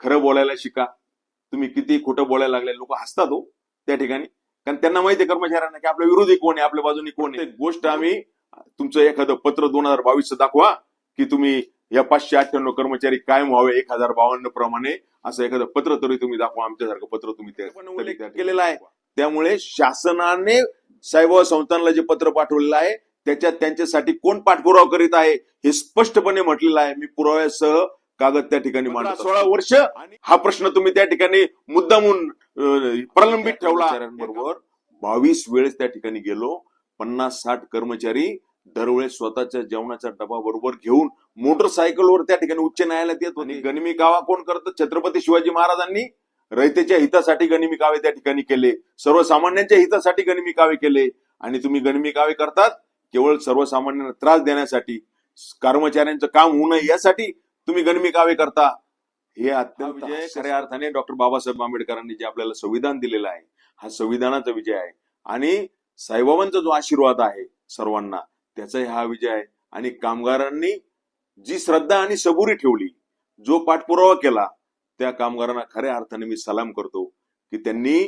खरं बोलायला शिका. तुम्ही किती खोटं बोलायला लागले लोक हसतात हो त्या ठिकाणी. कारण त्यांना माहिती आहे कर्मचाऱ्यांना की आपल्या विरोधी कोण आहे आपल्या बाजूनी कोण आहे. गोष्ट आम्ही तुमचं एखादं पत्र दोन हजार बावीस दाखवा की तुम्ही या पाचशे अठ्ठ्याण्णव कर्मचारी कायम व्हावे एक हजार बावन्न प्रमाणे असं एखादं पत्र तरी तुम्ही दाखवा आमच्यासारखं पत्र तुम्ही केलेलं आहे. त्यामुळे शासनाने साईबाबा संस्थांना जे पत्र पाठवलेलं आहे त्याच्यात त्यांच्यासाठी कोण पाठपुरावा करीत आहे हे स्पष्टपणे म्हटलेलं आहे. मी पुराव्यासह कागद त्या ठिकाणी मांडतो सोळा वर्ष हा प्रश्न तुम्ही त्या ठिकाणी मुद्दामून प्रलंबित ठेवला. बरोबर बावीस वेळेस त्या ठिकाणी गेलो. पन्नास साठ कर्मचारी दरवेळेस स्वतःच्या जेवणाचा डबा बरोबर घेऊन मोटरसायकलवर त्या ठिकाणी उच्च न्यायालयात येत होते. गनिमी कावा कोण करतं? छत्रपती शिवाजी महाराजांनी रयतेच्या हितासाठी गनिमी कावे त्या ठिकाणी केले. सर्वसामान्यांच्या हितासाठी गनिमी कावे केले. आणि तुम्ही गनिमी कावे करतात केवळ सर्वसामान्यांना त्रास देण्यासाठी कर्मचाऱ्यांचं काम होऊ नये यासाठी तुम्ही गनिमी कावे करता? हे अत्यंत विजय खऱ्या अर्थाने डॉक्टर बाबासाहेब आंबेडकरांनी जे आपल्याला संविधान दिलेलं आहे हा संविधानाचा विजय आहे. आणि साईबाबांचा जो आशीर्वाद आहे सर्वांना त्याचाही हा विजय आहे. आणि कामगारांनी जी श्रद्धा आणि सबुरी ठेवली जो पाठपुरावा केला त्या कामगारांना खऱ्या अर्थाने मी सलाम करतो की त्यांनी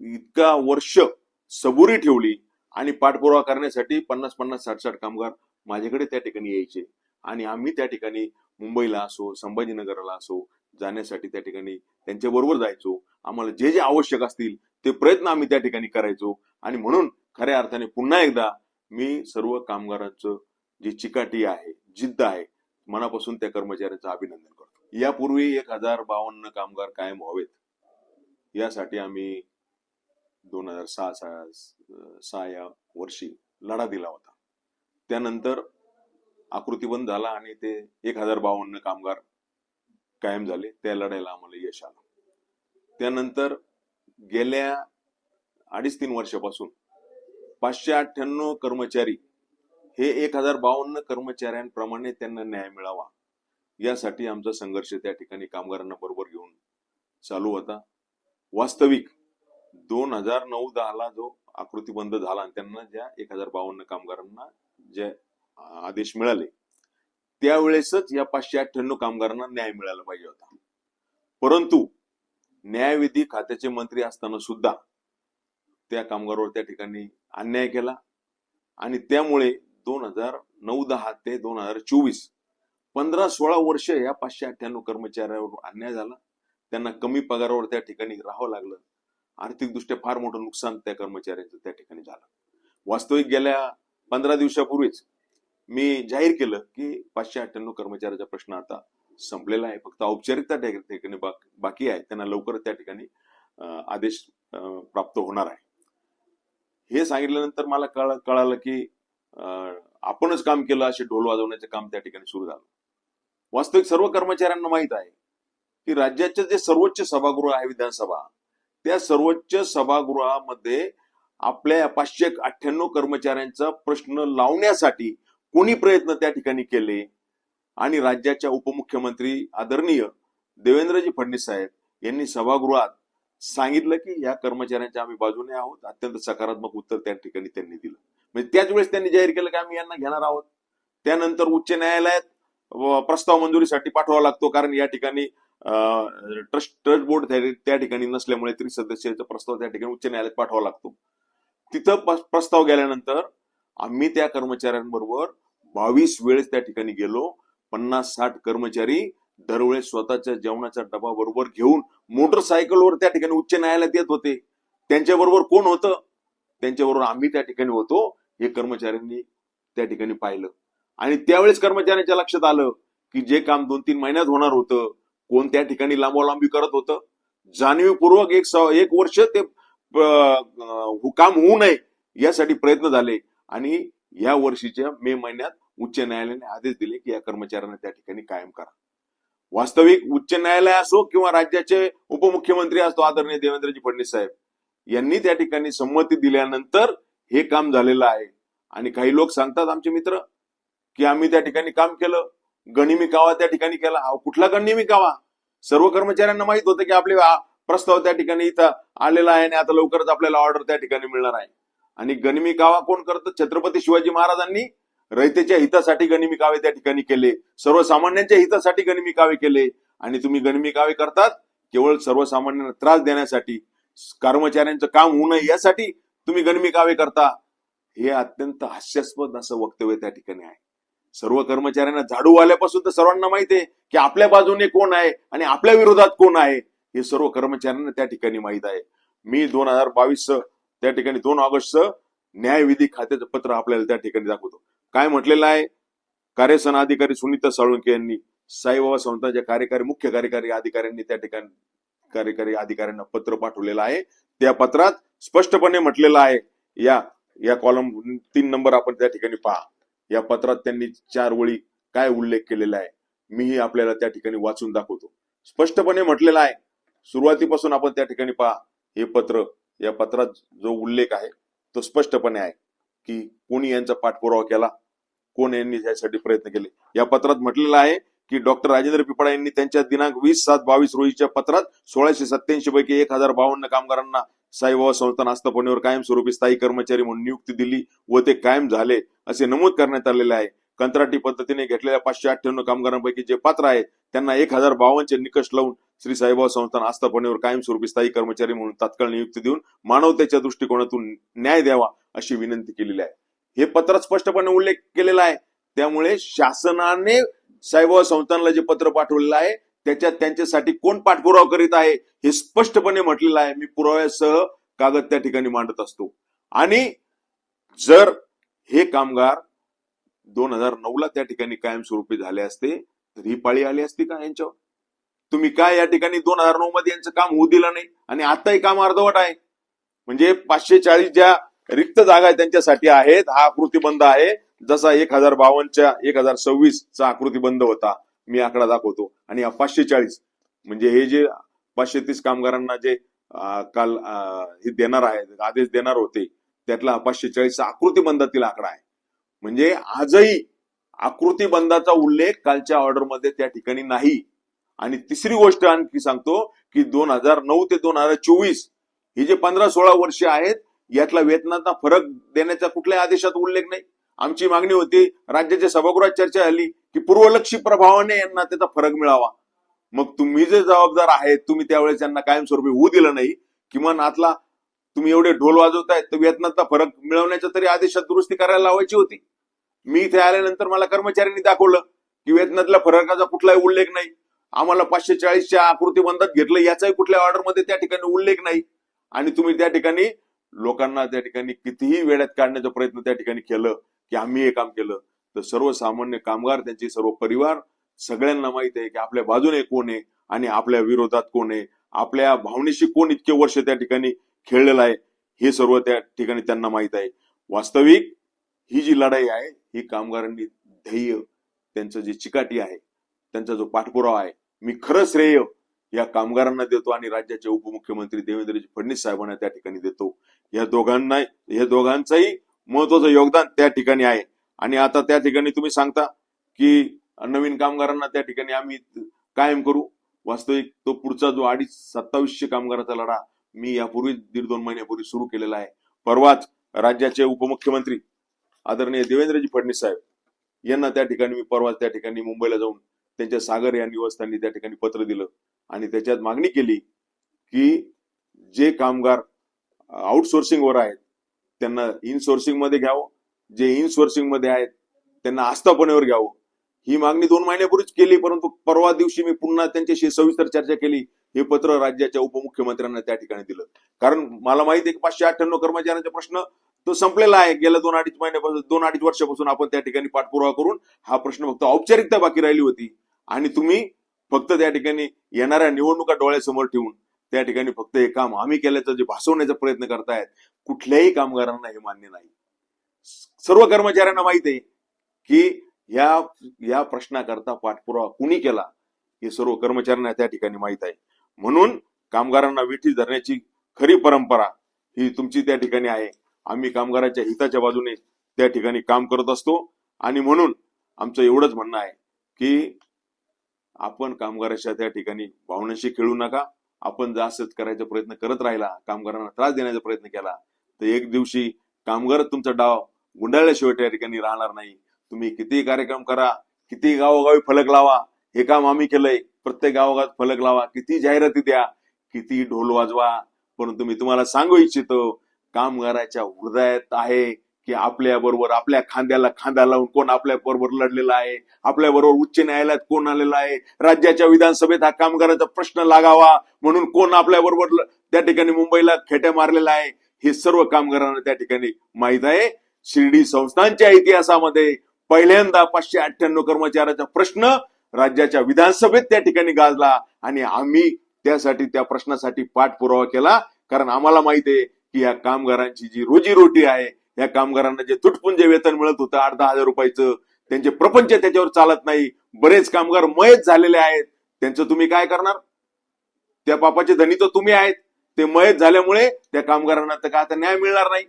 इतका वर्ष सबुरी ठेवली आणि पाठपुरावा करण्यासाठी पन्नास पन्नास साठ साठ कामगार माझ्याकडे त्या ठिकाणी यायचे. आणि आम्ही त्या ठिकाणी मुंबईला असो संभाजीनगरला असो जाण्यासाठी त्या ठिकाणी त्यांच्या बरोबर जायचो. आम्हाला जे जे आवश्यक असतील ते प्रयत्न आम्ही त्या ठिकाणी करायचो. आणि म्हणून खऱ्या अर्थाने पुन्हा एकदा मी सर्व कामगारांचं जी चिकाटी आहे जिद्द आहे मनापासून त्या कर्मचाऱ्यांचं अभिनंदन करतो. यापूर्वी एक हजार बावन्न कामगार कायम व्हावेत. यासाठी आम्ही दोन हजार सहा सहा सहा या वर्षी लढा दिला होता. त्यानंतर आकृतीबंद झाला आणि ते एक हजार बावन्न कामगार कायम झाले. त्या लढायला आम्हाला यश आलं. त्यानंतर गेल्या अडीच तीन वर्षापासून पाचशे अठ्ठ्याण्णव कर्मचारी हे एक हजार बावन्न कर्मचाऱ्यांप्रमाणे त्यांना न्याय मिळावा यासाठी आमचा संघर्ष त्या ठिकाणी कामगारांना बरोबर घेऊन चालू होता. वास्तविक दोन हजार नऊ दहाला जो आकृतीबंद झाला आणि त्यांना ज्या एक हजार बावन्न कामगारांना ज्या आदेश मिळाले. त्यावेळेसच या पाचशे अठ्ठ्याण्णव कामगारांना न्याय मिळाला पाहिजे होता. परंतु न्यायविधी खात्याचे मंत्री असताना सुद्धा त्या कामगारावर त्या ठिकाणी अन्याय केला. आणि त्यामुळे दोन हजार नऊ दहा ते दोन हजार चोवीस पंधरा सोळा वर्ष या पाचशे अठ्ठ्याण्णव कर्मचाऱ्यावर अन्याय झाला. त्यांना कमी पगारावर त्या ठिकाणी राहावं लागलं. आर्थिकदृष्ट्या फार मोठं नुकसान त्या कर्मचाऱ्यांचं त्या ठिकाणी झालं. वास्तविक गेल्या पंधरा दिवसापूर्वीच मी जाहीर केलं की पाचशे अठ्ठ्याण्णव कर्मचाऱ्याचा प्रश्न आता संपलेला आहे. फक्त औपचारिकता त्या ठिकाणी बाकी आहे. त्यांना लवकर त्या ठिकाणी आदेश प्राप्त होणार आहे. हे सांगितल्यानंतर मला कळ कळालं की आपणच काम केलं असे ढोल वाजवण्याचं काम त्या ठिकाणी सुरू झालं. वास्तविक सर्व कर्मचाऱ्यांना माहीत आहे की राज्याचे जे सर्वोच्च सभागृह आहे विधानसभा त्या सर्वोच्च सभागृहामध्ये आपल्या पाचशे अठ्ठ्याण्णव कर्मचाऱ्यांचा प्रश्न लावण्यासाठी कोणी प्रयत्न त्या ठिकाणी केले? आणि राज्याच्या उपमुख्यमंत्री आदरणीय देवेंद्रजी फडणवीस साहेब यांनी सभागृहात सांगितलं की या कर्मचाऱ्यांच्या आम्ही बाजूने आहोत. अत्यंत सकारात्मक उत्तर त्या ठिकाणी त्यांनी दिलं. म्हणजे त्याच वेळेस त्यांनी जाहीर केलं की आम्ही यांना घेणार आहोत. त्यानंतर उच्च न्यायालयात प्रस्ताव मंजुरीसाठी पाठवावा लागतो कारण या ठिकाणी ट्रस्ट ट्रस्ट बोर्ड त्या- ठिकाणी नसल्यामुळे त्रिसदस्यांचा प्रस्ताव त्या ठिकाणी उच्च न्यायालयात पाठवावा लागतो. तिथं प्रस्ताव गेल्यानंतर आम्ही त्या कर्मचाऱ्यांबरोबर बावीस वेळेस त्या ठिकाणी गेलो पन्नास साठ कर्मचारी दरवेळेस स्वतःच्या जेवणाचा डबा बरोबर घेऊन मोटरसायकलवर त्या ठिकाणी उच्च न्यायालयात येत होते. त्यांच्याबरोबर कोण होतं? त्यांच्याबरोबर आम्ही त्या ठिकाणी होतो हे कर्मचाऱ्यांनी त्या ठिकाणी पाहिलं. आणि त्यावेळेस कर्मचाऱ्यांच्या लक्षात आलं की जे काम दोन तीन महिन्यात होणार होतं कोण त्या ठिकाणी लांबोलांबी करत होतं. जाणीवपूर्वक एक एक वर्ष ते काम होऊ नये यासाठी प्रयत्न झाले. आणि या वर्षीच्या मे महिन्यात उच्च न्यायालयाने आदेश दिले की या कर्मचाऱ्यांना त्या ठिकाणी कायम करा. वास्तविक उच्च न्यायालय असो किंवा राज्याचे उपमुख्यमंत्री असतो आदरणीय देवेंद्रजी फडणवीस साहेब यांनी त्या ठिकाणी संमती दिल्यानंतर हे काम झालेलं आहे. आणि काही लोक सांगतात आमचे मित्र की आम्ही त्या ठिकाणी काम केलं गणिमी कावा त्या ठिकाणी केला. कुठला गणिमी कावा? सर्व कर्मचाऱ्यांना माहीत होतं की आपले प्रस्ताव त्या ठिकाणी इथं आलेला आहे आणि आता लवकरच आपल्याला ऑर्डर त्या ठिकाणी मिळणार आहे. आणि गनिमी कावा कोण करतं? छत्रपती शिवाजी महाराजांनी रयतेच्या हितासाठी गनिमी कावे त्या ठिकाणी केले. सर्वसामान्यांच्या हितासाठी गनिमी कावे केले. आणि तुम्ही गणमी कावे करतात केवळ सर्वसामान्यांना त्रास देण्यासाठी कर्मचाऱ्यांचं काम होऊ नये यासाठी तुम्ही गणमी कावे करता. हे अत्यंत हास्यास्पद असं वक्तव्य त्या ठिकाणी आहे. सर्व कर्मचाऱ्यांना झाडू आल्यापासून तर सर्वांना माहिती आहे की आपल्या बाजूने कोण आहे आणि आपल्या विरोधात कोण आहे हे सर्व कर्मचाऱ्यांना त्या ठिकाणी माहीत आहे. मी दोन हजार बावीस त्या ठिकाणी दोन ऑगस्ट न्यायविधी खात्याचं पत्र आपल्याला त्या ठिकाणी दाखवतो. काय म्हटलेलं आहे? कार्यसन अधिकारी सुनीता साळुंके यांनी साईबाबा संस्थांच्या कार्यकारी मुख्य कार्यकारी अधिकाऱ्यांनी त्या ठिकाणी कार्यकारी अधिकाऱ्यांना पत्र पाठवलेलं आहे. त्या पत्रात स्पष्टपणे म्हटलेलं आहे या या कॉलम तीन नंबर आपण त्या ठिकाणी पहा. या पत्रात त्यांनी चार वळी काय उल्लेख केलेला आहे मीही आपल्याला त्या ठिकाणी वाचून दाखवतो. स्पष्टपणे म्हटलेलं आहे सुरुवातीपासून आपण त्या ठिकाणी पहा हे पत्र या पत्रात जो उल्लेख आहे तो स्पष्टपणे आहे की कोणी यांचा पाठपुरावा केला कोण यांनी यासाठी प्रयत्न केले. या पत्रात म्हटलेलं आहे की डॉक्टर राजेंद्र पिपळा यांनी त्यांच्या दिनांक वीस सात बावीस रोजीच्या पत्रात सोळाशे सत्याऐंशी पैकी एक हजार बावन्न कामगारांना साईबाबा संस्थान आस्थापनेवर कायमस्वरूपी स्थायी कर्मचारी म्हणून नियुक्ती दिली व ते कायम झाले असे नमूद करण्यात आलेले आहे. कंत्राटी पद्धतीने घेतलेल्या पाचशे अठ्ठ्याण्णव कामगारांपैकी जे पात्र आहेत त्यांना एक हजार बावनचे निकष लावून श्री साईबाबा संस्थान आस्थापनेवर कायमस्वरूपी स्थायी कर्मचारी म्हणून तात्काळ नियुक्ती देऊन मानवतेच्या दृष्टिकोनातून न्याय द्यावा अशी विनंती केलेली आहे. हे पत्रात स्पष्टपणे उल्लेख केलेला आहे. त्यामुळे शासनाने साईबाबा संस्थानला जे पत्र पाठवलेलं आहे त्याच्यात त्यांच्यासाठी कोण पाठपुरावा करीत आहे हे स्पष्टपणे म्हटलेलं आहे. मी पुराव्यासह कागद त्या ठिकाणी मांडत असतो. आणि जर हे कामगार दोन हजार नऊ ला त्या ठिकाणी कायमस्वरूपी झाले असते तर ही पाळी आली असती का यांच्यावर? तुम्ही काय या ठिकाणी दोन हजार नऊ मध्ये यांचं काम होऊ दिलं नाही? आणि आताही काम अर्धवट आहे. म्हणजे पाचशे चाळीस ज्या रिक्त जागा त्यांच्यासाठी आहेत हा आकृतीबंध आहे. जसा एक हजार बावनच्या एक हजार सव्वीस चा आकृतीबंध होता मी आकडा दाखवतो. आणि हा पाचशे चाळीस म्हणजे हे जे पाचशे तीस कामगारांना जे काल हे देणार आहे आदेश देणार होते त्यातला पाचशे चाळीसचा आकृतीबंधातील आकडा आहे. म्हणजे आजही आकृतीबंधाचा उल्लेख कालच्या ऑर्डरमध्ये त्या ठिकाणी नाही. आणि तिसरी गोष्ट आणखी सांगतो की दोन हजार नऊ ते दोन हजार चोवीस ही जे पंधरा सोळा वर्ष आहेत यातला वेतनाचा फरक देण्याचा कुठल्याही आदेशात उल्लेख नाही. आमची मागणी होती राज्याच्या सभागृहात चर्चा झाली की पूर्वलक्षी प्रभावाने यांना त्याचा फरक मिळावा. मग तुम्ही जे जबाबदार आहेत तुम्ही त्यावेळेस यांना कायमस्वरूपी होऊ दिलं नाही किमान आतला तुम्ही एवढे ढोल वाजवतायत तर वेतनाचा फरक मिळवण्याच्या तरी आदेशात दुरुस्ती करायला लावायची होती. मी इथे आल्यानंतर मला कर्मचाऱ्यांनी दाखवलं की वेतनातल्या फरकाचा कुठलाही उल्लेख नाही. आम्हाला पाचशे चाळीसच्या आकृतीबंधात घेतलं याचाही कुठल्या ऑर्डरमध्ये त्या ठिकाणी उल्लेख नाही. आणि तुम्ही त्या ठिकाणी लोकांना त्या ठिकाणी कितीही वेळात काढण्याचा प्रयत्न त्या ठिकाणी केलं की आम्ही हे काम केलं. तर सर्वसामान्य कामगार त्यांचे सर्व परिवार सगळ्यांना माहीत आहे की आपल्या बाजूने कोण आहे आणि आपल्या विरोधात कोण आहे. आपल्या भावनेशी कोण इतके वर्ष त्या ठिकाणी खेळलेलं आहे हे सर्व त्या ठिकाणी त्यांना माहीत आहे. वास्तविक ही जी लढाई आहे ही कामगारांनी ध्येय त्यांचं जे चिकाटी आहे त्यांचा जो पाठपुरावा आहे मी खरं श्रेय या कामगारांना देतो आणि राज्याचे उपमुख्यमंत्री देवेंद्रजी फडणवीस साहेबांना त्या ठिकाणी देतो. या दोघांना या दोघांचंही महत्वाचं योगदान त्या ठिकाणी आहे. आणि आता त्या ठिकाणी तुम्ही सांगता की नवीन कामगारांना त्या ठिकाणी आम्ही कायम करू. वास्तविक तो पुढचा जो अडीच सत्तावीसशे कामगाराचा लढा मी यापूर्वी दीड दोन महिन्यापूर्वी सुरू केलेला आहे. परवाच राज्याचे उपमुख्यमंत्री आदरणीय देवेंद्रजी फडणवीस साहेब यांना त्या ठिकाणी मी परवाच त्या ठिकाणी मुंबईला जाऊन त्यांच्या सागर या निवासस्थानी त्या ठिकाणी पत्र दिलं. आणि त्याच्यात मागणी केली की जे कामगार आउटसोर्सिंग वर आहेत त्यांना इनसोर्सिंगमध्ये घ्यावं. जे इनसोर्सिंगमध्ये आहेत त्यांना आस्थापनेवर घ्यावं. ही मागणी दोन महिन्यापूर्वीच केली परंतु परवा दिवशी मी पुन्हा त्यांच्याशी सविस्तर चर्चा केली. हे पत्र राज्याच्या उपमुख्यमंत्र्यांना त्या ठिकाणी दिलं. कारण मला माहिती आहे की पाचशे अठ्ठ्याण्णव कर्मचाऱ्यांचा प्रश्न तो संपलेला आहे. गेल्या दोन अडीच महिन्यापासून दोन अडीच वर्षापासून आपण त्या ठिकाणी पाठपुरावा करून हा प्रश्न फक्त औपचारिकता बाकी राहिली होती. आणि तुम्ही फक्त त्या ठिकाणी येणाऱ्या निवडणुका डोळ्यासमोर ठेवून त्या ठिकाणी फक्त हे काम आम्ही केल्याचं जे भासवण्याचा प्रयत्न करतायत कुठल्याही कामगारांना हे मान्य नाही. सर्व कर्मचाऱ्यांना माहीत आहे की या या प्रश्नाकरता पाठपुरावा कुणी केला हे सर्व कर्मचाऱ्यांना त्या ठिकाणी माहीत आहे. म्हणून कामगारांना विठी धरण्याची खरी परंपरा ही तुमची त्या ठिकाणी आहे. आम्ही कामगारांच्या हिताच्या बाजूने त्या ठिकाणी काम करत असतो. आणि म्हणून आमचं एवढंच म्हणणं आहे की आपण कामगाराच्या त्या ठिकाणी भावनांशी खेळू नका. आपण जास्त करायचा प्रयत्न करत राहिला कामगारांना त्रास देण्याचा प्रयत्न केला तर एक दिवशी कामगार तुमचा डाव गुंडाळल्याशिवाय त्या ठिकाणी राहणार नाही. तुम्ही कितीही कार्यक्रम करा किती गावोगावी फलक लावा हे काम आम्ही केलंय. प्रत्येक गावागावात फलक लावा किती जाहिराती द्या किती ढोल वाजवा. परंतु मी तुम्हाला सांगू इच्छितो कामगाराच्या हृदयात आहे की आपल्या बरोबर आपल्या खांद्याला खांदा लावून कोण आपल्या बरोबर लढलेला आहे? आपल्या बरोबर उच्च न्यायालयात कोण आलेला आहे? राज्याच्या विधानसभेत हा कामगाराचा प्रश्न लागावा म्हणून कोण आपल्या बरोबर त्या ठिकाणी मुंबईला खेट्या मारलेला आहे? हे सर्व कामगारांना त्या ठिकाणी माहीत आहे. शिर्डी संस्थांच्या इतिहासामध्ये पहिल्यांदा पाचशे अठ्ठ्याण्णव कर्मचाऱ्याचा प्रश्न राज्याच्या विधानसभेत त्या ठिकाणी गाजला आणि आम्ही त्यासाठी त्या प्रश्नासाठी पाठपुरावा केला. कारण आम्हाला माहीत आहे की या कामगारांची जी रोजीरोटी आहे या कामगारांना जे तुटपुंज वेतन मिळत होतं आठ दहा हजार रुपयाचं त्यांचे प्रपंच त्याच्यावर चालत नाही बरेच कामगार मयत झालेले आहेत त्यांचं तुम्ही काय करणार? त्या पापाचे धनी तर तुम्ही आहेत ते मयत झाल्यामुळे त्या कामगारांना तर काय आता न्याय मिळणार नाही?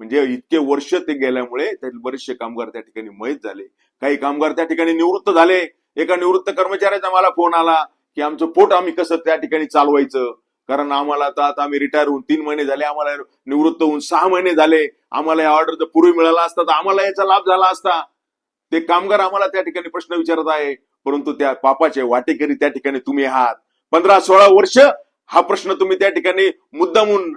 म्हणजे इतके वर्ष ते गेल्यामुळे त्यातील बरेचसे कामगार त्या ठिकाणी मयत झाले. काही कामगार त्या ठिकाणी निवृत्त झाले. एका निवृत्त कर्मचाऱ्याचा मला फोन आला की आमचं पोट आम्ही कसं त्या ठिकाणी चालवायचं? कारण आम्हाला आता आता आम्ही रिटायर होऊन तीन महिने झाले आम्हाला निवृत्त होऊन सहा महिने झाले. आम्हाला या ऑर्डर जर पूर्वी मिळाला असता तर आम्हाला याचा लाभ झाला असता. ते कामगार आम्हाला त्या ठिकाणी प्रश्न विचारत आहे परंतु त्या पापाचे वाटेकरी त्या ठिकाणी तुम्ही आहात. पंधरा सोळा वर्ष हा प्रश्न तुम्ही त्या ठिकाणी मुद्दामून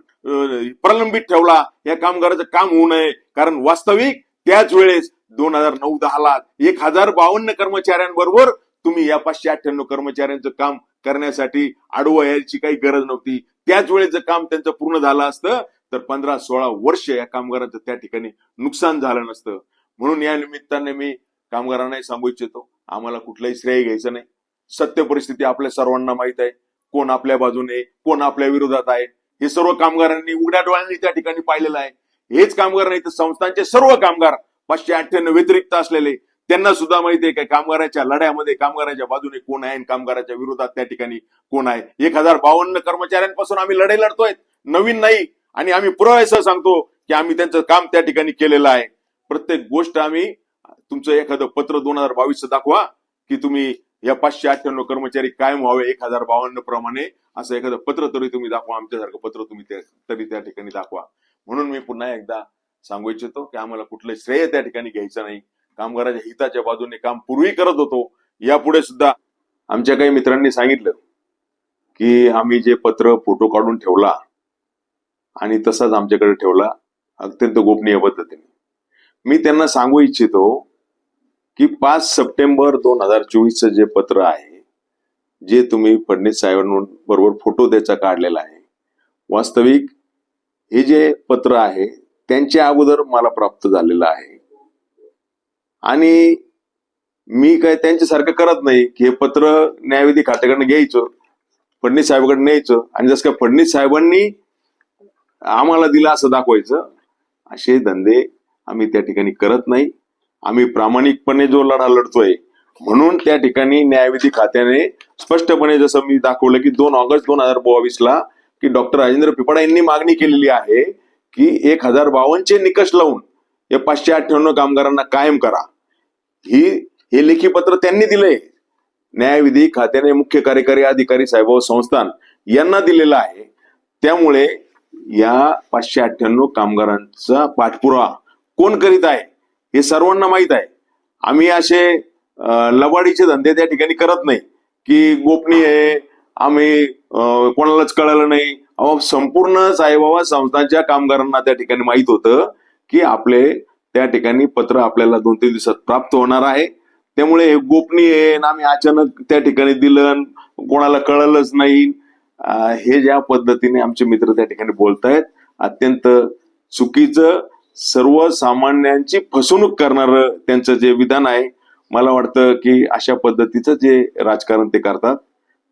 प्रलंबित ठेवला. या कामगाराचं काम होऊ नये. कारण वास्तविक त्याच वेळेस दोन हजार नऊ दहा ला एक हजार बावन्न कर्मचाऱ्यांबरोबर तुम्ही या पाचशे अठ्ठ्याण्णव कर्मचाऱ्यांचं काम करण्यासाठी आडवं यायची काही गरज नव्हती. त्याच वेळेस काम त्यांचं पूर्ण झालं असतं तर पंधरा सोळा वर्ष या कामगारांचं त्या ठिकाणी नुकसान झालं नसतं. म्हणून या निमित्ताने मी कामगारांनाही सांगू इच्छितो आम्हाला कुठलंही श्रेय घ्यायचं नाही. सत्य परिस्थिती आपल्या सर्वांना माहीत आहे. कोण आपल्या बाजूने कोण आपल्या विरोधात आहे. हे सर्व कामगारांनी उघड्या डोळ्यांनी त्या ठिकाणी पाहिलेलं आहे. हेच कामगार नाही तर संस्थांचे सर्व कामगार पाचशे अठ्ठ्याण्णव व्यतिरिक्त असलेले त्यांना सुद्धा माहिती आहे की कामगाराच्या लढ्यामध्ये कामगाराच्या बाजूने कोण आहे आणि कामगाराच्या विरोधात त्या ठिकाणी कोण आहे? एक हजार बावन्न कर्मचाऱ्यांपासून आम्ही लढाई लढतोय. नवीन नाही. आणि आम्ही पुराव्यासह सांगतो की आम्ही त्यांचं काम त्या ठिकाणी केलेलं आहे. प्रत्येक गोष्ट आम्ही तुमचं एखादं पत्र दोन हजार बावीस दाखवा की तुम्ही या पाचशे अठ्ठ्याण्णव कर्मचारी कायम व्हावे एक हजार बावन्न प्रमाणे. असं एखादं पत्र तरी तुम्ही दाखवा आमच्यासारखं पत्र तुम्ही तरी त्या ठिकाणी दाखवा. म्हणून मी पुन्हा एकदा सांगू इच्छितो की आम्हाला कुठलं श्रेय त्या ठिकाणी घ्यायचं नाही. कामगाराच्या हिताच्या बाजूने काम पूर्वी करत होतो यापुढे सुद्धा आमच्या काही मित्रांनी सांगितलं की आम्ही जे पत्र फोटो काढून ठेवला आणि तसाच आमच्याकडे ठेवला अत्यंत गोपनीय पद्धतीने. मी त्यांना सांगू इच्छितो की पाच सप्टेंबर दोन हजार चोवीसचं जे पत्र आहे जे तुम्ही फडणवीस साहेबांबरोबर फोटो त्याचा काढलेला आहे वास्तविक हे जे पत्र आहे त्यांच्या अगोदर मला प्राप्त झालेलं आहे. आणि मी काय त्यांच्यासारखं करत नाही की हे पत्र न्यायविधी खात्याकडनं घ्यायचं फडणवीस साहेबांकडे न्यायचं. आणि जसं काय फडणवीस साहेबांनी आम्हाला दिलं असं दाखवायचं असे धंदे आम्ही त्या ठिकाणी करत नाही. आम्ही प्रामाणिकपणे जो लढा लढतोय म्हणून त्या ठिकाणी न्यायविधी खात्याने स्पष्टपणे जसं मी दाखवलं की दोन ऑगस्ट दोन हजार बावीस ला की डॉक्टर राजेंद्र पिपाडा यांनी मागणी केलेली आहे की एक हजार बावनचे निकष लावून या पाचशे अठ्ठ्याण्णव कामगारांना कायम करा. ही हे लेखी पत्र त्यांनी दिलंय. न्यायविधी खात्याने मुख्य कार्यकारी अधिकारी साहेब संस्थान यांना दिलेलं आहे. त्यामुळे या पाचशे अठ्ठ्याण्णव कामगारांचा पाठपुरावा कोण करीत आहे हे सर्वांना माहीत आहे. आम्ही असे लबाडीचे धंदे त्या ठिकाणी करत नाही की गोपनीय आहे आम्ही कोणालाच कळलं नाही. अहो संपूर्ण साईबाबा संस्थांच्या कामगारांना त्या ठिकाणी माहीत होतं की आपले त्या ठिकाणी पत्र आपल्याला दोन तीन दिवसात प्राप्त होणार आहे. त्यामुळे हे गोपनीय आणि आम्ही अचानक त्या ठिकाणी दिलं कोणाला कळलंच नाही. हे ज्या पद्धतीने आमचे मित्र त्या ठिकाणी बोलतायत अत्यंत चुकीचं सर्वसामान्यांची फसवणूक करणार त्यांचं जे विधान आहे मला वाटतं की अशा पद्धतीचं जे राजकारण ते करतात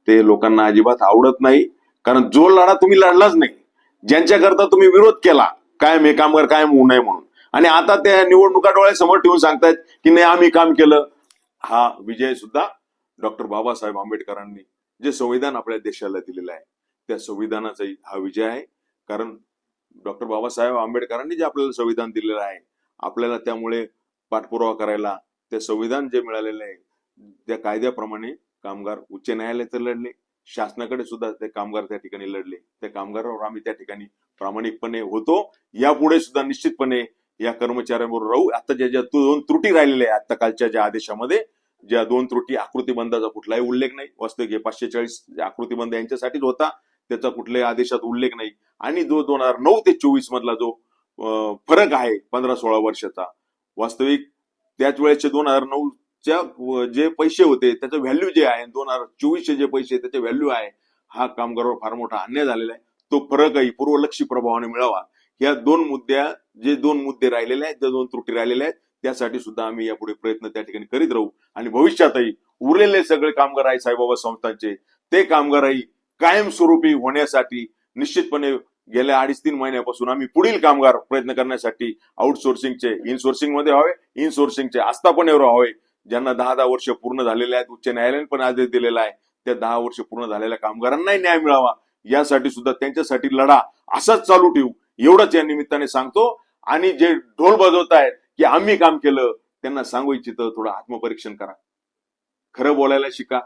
ते लोकांना अजिबात आवडत नाही. कारण जो लढा तुम्ही लढलाच नाही ज्यांच्याकरता तुम्ही विरोध केला कायम हे कामगार कायम होऊ नये म्हणून. आणि आता त्या निवडणुका डोळ्यासमोर ठेवून सांगतायत की नाही आम्ही काम केलं. हा विजय सुद्धा डॉक्टर बाबासाहेब आंबेडकरांनी जे संविधान आपल्या देशाला दिलेलं आहे त्या संविधानाचाही हा विजय आहे. कारण डॉक्टर बाबासाहेब आंबेडकरांनी जे आपल्याला संविधान दिलेलं आहे आपल्याला त्यामुळे पाठपुरावा करायला ते संविधान जे मिळालेलं आहे त्या कायद्याप्रमाणे कामगार उच्च न्यायालयात लढले शासनाकडे सुद्धा ते कामगार त्या ठिकाणी लढले. त्या कामगारावर आम्ही त्या ठिकाणी प्रामाणिकपणे होतो. यापुढे सुद्धा निश्चितपणे या कर्मचाऱ्यांबरोबर राहू. आता ज्या ज्या दोन त्रुटी राहिलेल्या आहेत आता कालच्या ज्या आदेशामध्ये ज्या दोन त्रुटी आकृतीबंधाचा कुठलाही उल्लेख नाही. वास्तविक हे पाचशे चाळीस आकृतीबंध यांच्यासाठीच होता त्याचा कुठल्याही आदेशात उल्लेख नाही. आणि जो दोन हजार नऊ ते चोवीस मधला जो फरक आहे पंधरा सोळा वर्षाचा वास्तविक त्याच वेळेचे दोन हजार नऊच्या जे पैसे होते त्याचं व्हॅल्यू जे आहे दोन हजार चोवीसचे जे पैसे त्याचे व्हॅल्यू आहे हा कामगारावर फार मोठा अन्याय झालेला आहे. तो फरकही पूर्वलक्षी प्रभावाने मिळावा. या दोन मुद्द्या जे दोन मुद्दे राहिलेले आहेत ज्या दोन त्रुटी राहिलेल्या आहेत त्यासाठी सुद्धा आम्ही यापुढे प्रयत्न त्या ठिकाणी करीत राहू. आणि भविष्यातही उरलेले सगळे कामगार आहे साईबाबा संस्थांचे ते कामगारही कायमस्वरूपी होण्यासाठी निश्चितपणे गेल्या अडीच तीन महिन्यापासून आम्ही पुढील कामगार प्रयत्न करण्यासाठी आउटसोर्सिंगचे इनसोर्सिंगमध्ये व्हावे इनसोर्सिंगचे आस्थापनेवर व्हावे ज्यांना दहा दहा वर्ष पूर्ण झालेले आहेत उच्च न्यायालयाने पण आदेश दिलेला आहे त्या दहा वर्ष पूर्ण झालेल्या कामगारांनाही न्याय मिळावा यासाठी सुद्धा त्यांच्यासाठी लढा असाच चालू ठेवू. एवढंच या निमित्ताने सांगतो. आणि जे ढोल बजवत आहेत की आम्ही काम केलं त्यांना सांगू इच्छितं थोडं आत्मपरीक्षण करा. खरं बोलायला शिका.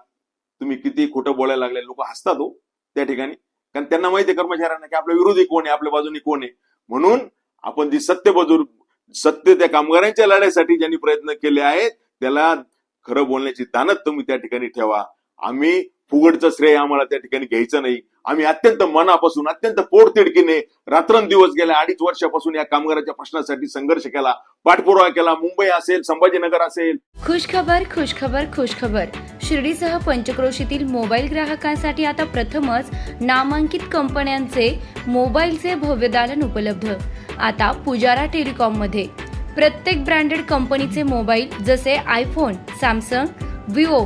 तुम्ही किती खोटं बोलायला लागले लोक हसतात हो त्या ठिकाणी. कारण त्यांना माहिती आहे कर्मचाऱ्यांना की आपल्या विरोधी कोण आहे आपल्या बाजूनी कोण आहे. म्हणून आपण जी सत्य बाजू सत्य त्या कामगारांच्या लढ्यासाठी ज्यांनी प्रयत्न केले आहेत त्याला खरं बोलण्याची दानत तुम्ही त्या ठिकाणी ठेवा. आम्ही फुगडचं श्रेय आम्हाला त्या ठिकाणी घ्यायचं नाही. आम्ही अत्यंत मनापासून अत्यंत पोटतिडकीने रात्रंदिवस गेल्या अडीच वर्षापासून या कामगाराच्या प्रश्नासाठी संघर्ष केला पाठपुरावा केला. मुंबई असेल संभाजीनगर असेल. खुशखबर खुशखबर खुशखबर. शिर्डीसह पंचक्रोशीतील मोबाईल ग्राहकांसाठी आता प्रथमच नामांकित कंपन्यांचे मोबाईलचे भव्य दालन उपलब्ध. आता पुजारा टेलिकॉममध्ये प्रत्येक ब्रँडेड कंपनीचे मोबाईल जसे iPhone Samsung Vivo